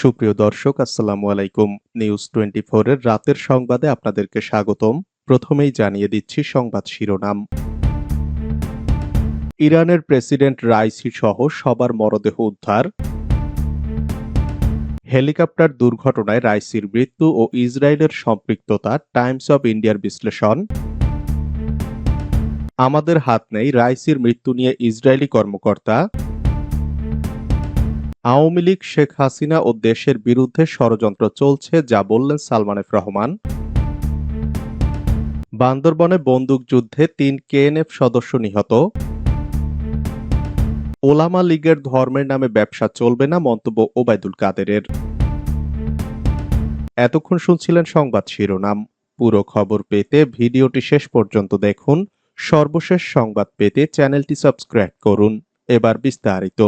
সুপ্রিয় দর্শক, আসসালামু আলাইকুম। নিউজ টোয়েন্টি এর রাতের সংবাদে আপনাদেরকে স্বাগতম। প্রথমেই জানিয়ে দিচ্ছি সংবাদ শিরোনাম। ইরানের প্রেসিডেন্ট রাইসি সহ সবার মরদেহ উদ্ধার। হেলিকপ্টার দুর্ঘটনায় রাইসির মৃত্যু ও ইসরায়েলের সম্পৃক্ততা টাইমস অব ইন্ডিয়ার বিশ্লেষণ। আমাদের হাত নেই রাইসির মৃত্যু নিয়ে ইসরায়েলি কর্মকর্তা। আওয়ামী লীগ, শেখ হাসিনা ও দেশের বিরুদ্ধে ষড়যন্ত্র চলছে, যা বললেন সালমান এফ রহমান। বান্দরবনে বন্দুকযুদ্ধে তিন কেএনএফ সদস্য নিহত। ওলামা লীগের ধর্মের নামে ব্যবসা চলবে না, মন্তব্য ওবায়দুল কাদেরের। এতক্ষণ শুনছিলেন সংবাদ শিরোনাম। পুরো খবর পেতে ভিডিওটি শেষ পর্যন্ত দেখুন। সর্বশেষ সংবাদ পেতে চ্যানেলটি সাবস্ক্রাইব করুন। এবার বিস্তারিত।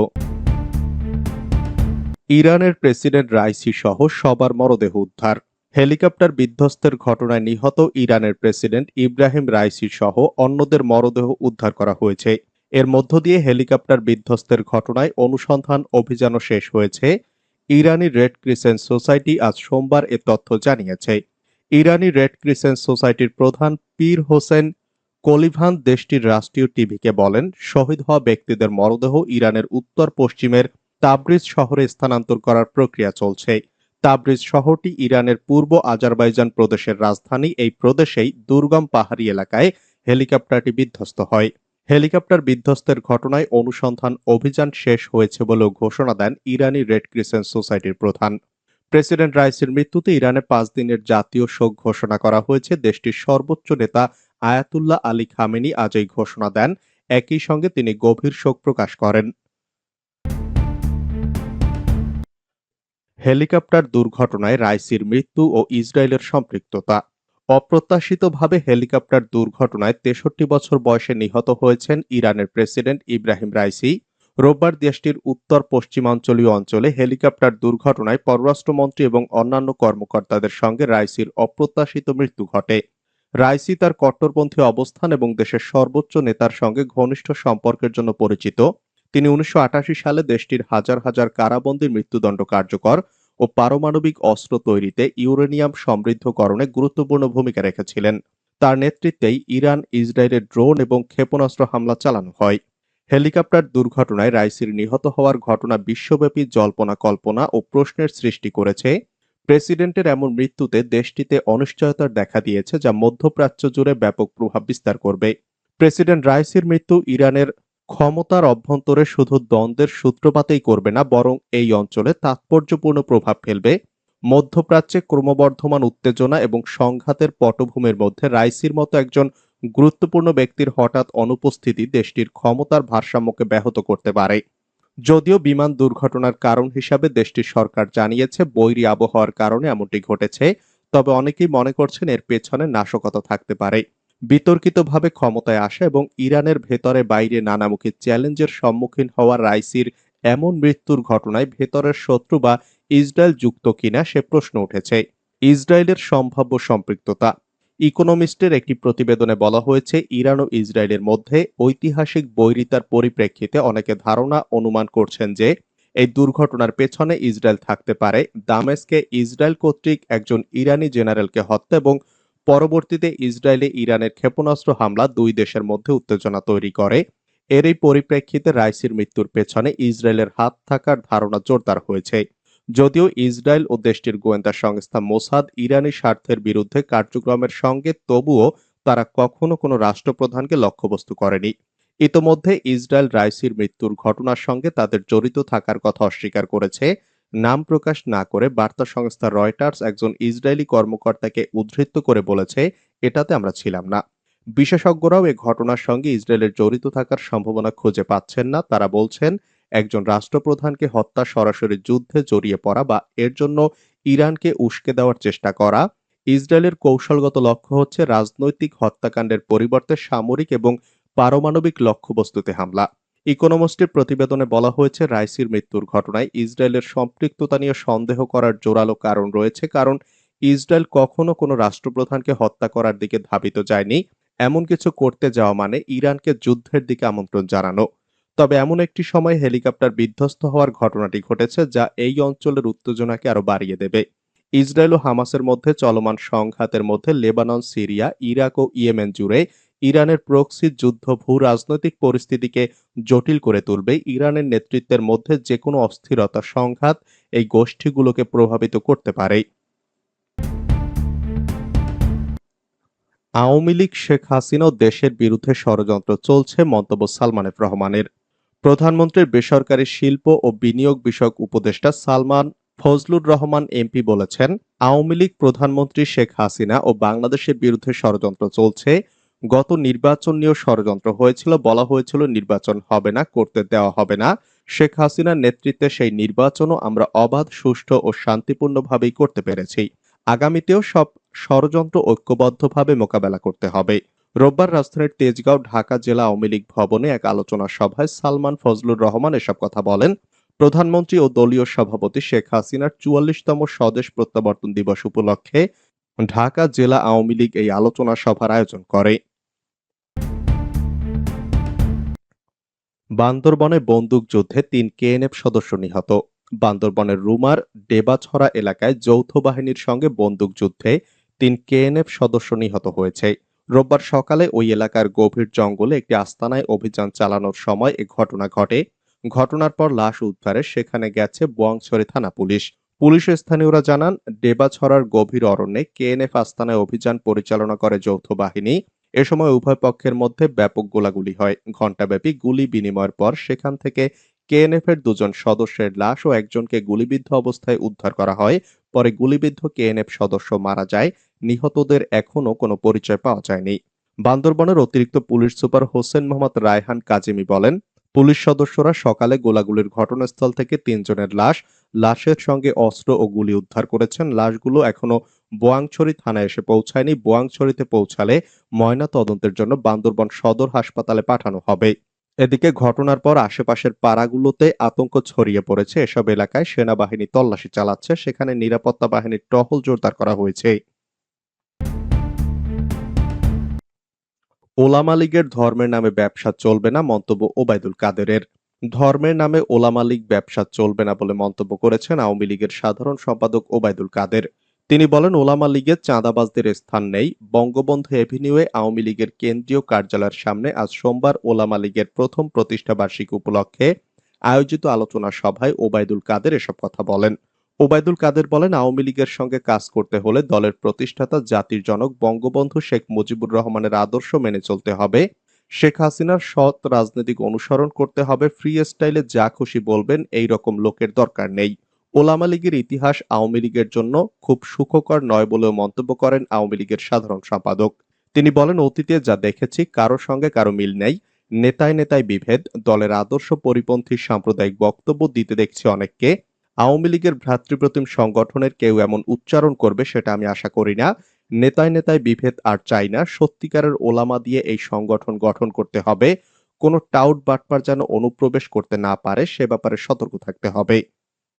ইরানের প্রেসিডেন্ট রাইসি সহ সবার মরদেহ উদ্ধার। হেলিকপ্টার বিধ্বস্তের ঘটনায় নিহত ইরানের প্রেসিডেন্ট ইব্রাহিম রাইসি সহ অন্যদের মরদেহ উদ্ধার করা হয়েছে। এর মধ্য দিয়ে হেলিকপ্টার বিধ্বস্তের ঘটনায় অনুসন্ধান অভিযানও শেষ হয়েছে। ইরানি রেড ক্রিসেন্ট সোসাইটি আজ সোমবার এ তথ্য জানিয়েছে। ইরানি রেড ক্রিসেন্ট সোসাইটির প্রধান পীর হোসেন কলিভান দেশটির রাষ্ট্রীয় টিভিকে বলেন, শহীদ হওয়া ব্যক্তিদের মরদেহ ইরানের উত্তর পশ্চিমের তাবরিজ শহরে স্থানান্তর করার প্রক্রিয়া চলছে। তাবরিজ শহরটি ইরানের পূর্ব আজারবাইজান প্রদেশের রাজধানী। এই প্রদেশেই দুর্গম পাহাড়ি এলাকায় হেলিকপ্টারটি বিধ্বস্ত হয়। হেলিকপ্টার বিধ্বস্তের ঘটনায় অনুসন্ধান অভিযান শেষ হয়েছে বলেও ঘোষণা দেন ইরানি রেড ক্রিসেন্ট সোসাইটির প্রধান। প্রেসিডেন্ট রাইসির মৃত্যুতে ইরানে পাঁচ দিনের জাতীয় শোক ঘোষণা করা হয়েছে। দেশটির সর্বোচ্চ নেতা আয়াতুল্লাহ আলী খামেনি আজ এই ঘোষণা দেন। একই সঙ্গে তিনি গভীর শোক প্রকাশ করেন। হেলিকপ্টার দুর্ঘটনায় রাইসির মৃত্যু ও ইসরায়েলের সম্পৃক্ততা। অপ্রত্যাশিতভাবে হেলিকপ্টার দুর্ঘটনায় তেষট্টি বছর বয়সে নিহত হয়েছেন ইরানের প্রেসিডেন্ট ইব্রাহিম রাইসি। রোববার দেশটির উত্তর পশ্চিমাঞ্চলীয় অঞ্চলে হেলিকপ্টার দুর্ঘটনায় পররাষ্ট্রমন্ত্রী এবং অন্যান্য কর্মকর্তাদের সঙ্গে রাইসির অপ্রত্যাশিত মৃত্যু ঘটে। রাইসি তার কট্টরপন্থী অবস্থান এবং দেশের সর্বোচ্চ নেতার সঙ্গে ঘনিষ্ঠ সম্পর্কের জন্য পরিচিত। তিনি উনিশশো আটাশি সালে দেশটির হাজার হাজার কারাবন্দীর মৃত্যুদণ্ড কার্যকর ও পারমাণবিক অস্ত্র তৈরিতে ইউরেনিয়াম সমৃদ্ধকরণে গুরুত্বপূর্ণ ভূমিকা রেখেছিলেন। তার নেতৃত্বেই ইরান ইসরায়েলের ড্রোন এবং ক্ষেপণাস্ত্র হামলা চালানো হয়। হেলিকপ্টার দুর্ঘটনায় রাইসির নিহত হওয়ার ঘটনা বিশ্বব্যাপী জল্পনা কল্পনা ও প্রশ্নের সৃষ্টি করেছে। প্রেসিডেন্টের এমন মৃত্যুতে দেশটিতে অনিশ্চয়তার দেখা দিয়েছে যা মধ্যপ্রাচ্য জুড়ে ব্যাপক প্রভাব বিস্তার করবে। প্রেসিডেন্ট রাইসির মৃত্যু ইরানের ক্ষমতার অভ্যন্তরে শুধু দ্বন্দ্বের সূত্রপাতেই করবে না, বরং এই অঞ্চলে তাৎপর্যপূর্ণ প্রভাব ফেলবে। মধ্যপ্রাচ্যে ক্রমবর্ধমান উত্তেজনা এবং সংঘাতের পটভূমির মধ্যে রাইসির মতো একজন গুরুত্বপূর্ণ ব্যক্তির হঠাৎ অনুপস্থিতি দেশটির ক্ষমতার ভারসাম্যকে ব্যাহত করতে পারে। যদিও বিমান দুর্ঘটনার কারণ হিসাবে দেশটির সরকার জানিয়েছে, বৈরী আবহাওয়ার কারণে এমনটি ঘটেছে, তবে অনেকেই মনে করছেন এর পেছনে নাশকতা থাকতে পারে। বিতর্কিতভাবে ক্ষমতায় আসা এবং ইরানের ভেতরে বাইরে নানামুখী চ্যালেঞ্জের সম্মুখীন হওয়া রাইসির এমন মৃত্যুর ঘটনায় ভেতরের শত্রু বা ইসরায়েল যুক্ত কিনা সে প্রশ্ন উঠেছে। ইসরায়েলের সম্ভাব্য সম্পৃক্ততা। ইকোনমিস্টের একটি প্রতিবেদনে বলা হয়েছে, ইরান ও ইসরায়েলের মধ্যে ঐতিহাসিক বৈরিতার পরিপ্রেক্ষিতে অনেকে ধারণা অনুমান করছেন যে, এই দুর্ঘটনার পেছনে ইসরায়েল থাকতে পারে। দামেস্কে ইসরায়েল কর্তৃক একজন ইরানি জেনারেলকে হত্যা এবং পরবর্তীতে ইসরায়েলে ইরানের ক্ষেপণাস্ত্র হামলা দুই দেশের মধ্যে উত্তেজনা তৈরি করে। এর এই পরিপ্রেক্ষিতে রাইসির মৃত্যুর পেছনে ইসরায়েলের হাত থাকার ধারণা জোরদার হয়েছে। যদিও ইসরায়েল ও দেশটির গোয়েন্দা সংস্থা মোসাদ ইরানি স্বার্থের বিরুদ্ধে কার্যক্রমের সঙ্গে তবুও তারা কখনো কোনো রাষ্ট্রপ্রধানকে লক্ষ্যবস্তু করেনি। ইতোমধ্যে ইসরায়েল রাইসির মৃত্যুর ঘটনার সঙ্গে তাদের জড়িত থাকার কথা অস্বীকার করেছে। নাম প্রকাশ না করে বার্তা সংস্থা রয়টার্স একজন ইসরায়েলি কর্মকর্তাকে উদ্ধৃত করে বলেছে, এটাতে আমরা ছিলাম না। বিশেষজ্ঞরাও এ ঘটনার সঙ্গে ইসরায়েলের জড়িত থাকার সম্ভাবনা খুঁজে পাচ্ছেন না। তারা বলছেন, একজন রাষ্ট্রপ্রধানকে হত্যা সরাসরি যুদ্ধে জড়িয়ে পড়া বা এর জন্য ইরানকে উস্কে দেওয়ার চেষ্টা করা, ইসরায়েলের কৌশলগত লক্ষ্য হচ্ছে রাজনৈতিক হত্যাকাণ্ডের পরিবর্তে সামরিক এবং পারমাণবিক লক্ষ্যবস্তুতে হামলা। ইকোনমিস্টের প্রতিবেদনে বলা হয়েছে, রাইসির মৃত্যুর ঘটনায় ইসরায়েলের সম্পৃক্ততা নিয়ে সন্দেহ করার জোরালো কারণ রয়েছে, কারণ ইসরায়েল কখনো কোনো রাষ্ট্রপ্রধানকে হত্যা করার দিকে ধাবিত যায়নি। এমন কিছু করতে যাওয়া মানে ইরানকে যুদ্ধের দিকে আমন্ত্রণ জানানো। তবে এমন একটি সময় হেলিকপ্টার বিধ্বস্ত হওয়ার ঘটনাটি ঘটেছে, যা এই অঞ্চলের উত্তেজনাকে আরও বাড়িয়ে দেবে। ইসরায়েল ও হামাসের মধ্যে চলমান সংঘাতের মধ্যে লেবানন, সিরিয়া, ইরাক ও ইয়েমেন জুড়ে ইরানের প্রক্সি যুদ্ধ ভূ রাজনৈতিক পরিস্থিতিকে জটিল করে তুলবে। ইরানের নেতৃত্বের মধ্যে যে কোনো অস্থিরতা সংঘাত এই গোষ্ঠীগুলোকে প্রভাবিত করতে পারে। আওয়ামী লীগ, শেখ হাসিনা দেশের বিরুদ্ধে ষড়যন্ত্র চলছে মন্তব্য সালমান এফ রহমানের। প্রধানমন্ত্রীর বেসরকারি শিল্প ও বিনিয়োগ বিষয়ক উপদেষ্টা সালমান ফজলুর রহমান এমপি বলেছেন, আওয়ামী লীগ প্রধানমন্ত্রী শেখ হাসিনা ও বাংলাদেশের বিরুদ্ধে ষড়যন্ত্র চলছে। গত নির্বাচন নিয়েও ষড়যন্ত্র হয়েছিল, বলা হয়েছিল নির্বাচন হবে না, করতে দেওয়া হবে না। শেখ হাসিনার নেতৃত্বে সেই নির্বাচনও আমরা অবাধ, সুষ্ঠু ও শান্তিপূর্ণভাবেই করতে পেরেছি। আগামীতেও সব ষড়যন্ত্র ঐক্যবদ্ধভাবে মোকাবেলা করতে হবে। রোববার রাজধানীর তেজগাঁও, ঢাকা জেলা আওয়ামী লীগ ভবনে এক আলোচনা সভায় সালমান ফজলুর রহমান এসব কথা বলেন। প্রধানমন্ত্রী ও দলীয় সভাপতি শেখ হাসিনার চুয়াল্লিশতম স্বদেশ প্রত্যাবর্তন দিবস উপলক্ষে ঢাকা জেলা আওয়ামী লীগ এই আলোচনা সভার আয়োজন করে। বান্দরবনে বন্দুকযুদ্ধে তিন কেএনএফ সদস্য নিহত। বান্দরবনের রুমার ডেবাছড়া এলাকায় যৌথ বাহিনীর সঙ্গে বন্দুকযুদ্ধে তিন কেএনএফ সদস্য নিহত হয়েছে। রোববার সকালে ওই এলাকার গভীর জঙ্গলে একটি আস্তানায় অভিযান চালানোর সময় এ ঘটনা ঘটে। ঘটনার পর লাশ উদ্ধারে সেখানে গেছে বোয়াংছড়ি থানা পুলিশ। পুলিশ স্থানীয়রা জানান, ডেবাছড়ার গভীর অরণ্যে কেএনএফ আস্তানায় অভিযান পরিচালনা করে যৌথ বাহিনী। এ সময় উভয় পক্ষের মধ্যে ব্যাপক গোলাগুলি হয়। ঘণ্টাব্যাপী গুলি বিনিময়ের পর সেখান থেকে কেএনএফ এর দুজন সদস্যের লাশ ও একজনকে গুলিবিদ্ধ অবস্থায় উদ্ধার করা হয়। পরে গুলিবিদ্ধ কেএনএফ সদস্য মারা যায়। নিহতদের এখনও কোনো পরিচয় পাওয়া যায়নি। বান্দরবনের অতিরিক্ত পুলিশ সুপার হোসেন মোহাম্মদ রায়হান কাজিমি বলেন, পুলিশ সদস্যরা সকালে গোলাগুলির ঘটনাস্থল থেকে তিনজনের লাশ, লাশের সঙ্গে অস্ত্র ও গুলি উদ্ধার করেছেন। লাশগুলো এখনও বোয়াংছড়ি থানায় এসে পৌঁছায়নি। বোয়াংছড়িতে পৌঁছালে ময়না তদন্তের জন্য বান্দরবন সদর হাসপাতালে পাঠানো হবে। এদিকে ঘটনার পর আশেপাশের পাড়াগুলোতে আতঙ্ক ছড়িয়ে পড়েছে। এসব এলাকায় সেনাবাহিনী তল্লাশি চালাচ্ছে। সেখানে নিরাপত্তা বাহিনীর টহল জোরদার করা হয়েছে। ওলামা লীগের ধর্মের নামে ব্যবসা চলবে না মন্তব্য ওবায়দুল কাদেরের। ধর্মের নামে ওলামা লীগ ব্যবসা চলবে না বলে মন্তব্য করেছেন আওয়ামী লীগের সাধারণ সম্পাদক ওবায়দুল কাদের। তিনি বলেন, ওলামা লীগের চাঁদাবাজদের স্থান নেই। বঙ্গবন্ধু এভিনিউয়ে আওয়ামী লীগের কেন্দ্রীয় কার্যালয়ের সামনে আজ সোমবার ওলামা লীগের প্রথম প্রতিষ্ঠা বার্ষিকী উপলক্ষে আয়োজিত আলোচনা সভায় ওবায়দুল কাদের এসব কথা বলেন। ওবায়দুল কাদের বলেন, আওয়ামী লীগের সঙ্গে কাজ করতে হলে দলের প্রতিষ্ঠাতা, জাতির জনক বঙ্গবন্ধু শেখ মুজিবুর রহমানের আদর্শ মেনে চলতে হবে। শেখ হাসিনার সৎ রাজনৈতিক অনুসরণ করতে হবে। ফ্রি স্টাইলে যা খুশি বলবেন এই রকম লোকের দরকার নেই। ওলামা লীগের ইতিহাস আওয়ামী লীগের জন্য খুব সুখকর নয় বলেও মন্তব্য করেন আওয়ামী লীগের সাধারণ সম্পাদক। তিনি বলেন, অতীতে যা দেখেছি, কারও সঙ্গে কারও মিল নেই। নেতায় নেতায় বিভেদ, দলের আদর্শ পরিপন্থী সাম্প্রদায়িক বক্তব্য দিতে দেখছি অনেককে। আওয়ামী লীগের ভ্রাতৃপ্রতিম সংগঠনের কেউ এমন উচ্চারণ করবে সেটা আমি আশা করি না। নেতায় নেতায় বিভেদ আর চাই না। সত্যিকারের ওলামা দিয়ে এই সংগঠন গঠন করতে হবে। কোনো টাউট বাটপার যেন অনুপ্রবেশ করতে না পারে, সে ব্যাপারে সতর্ক থাকতে হবে।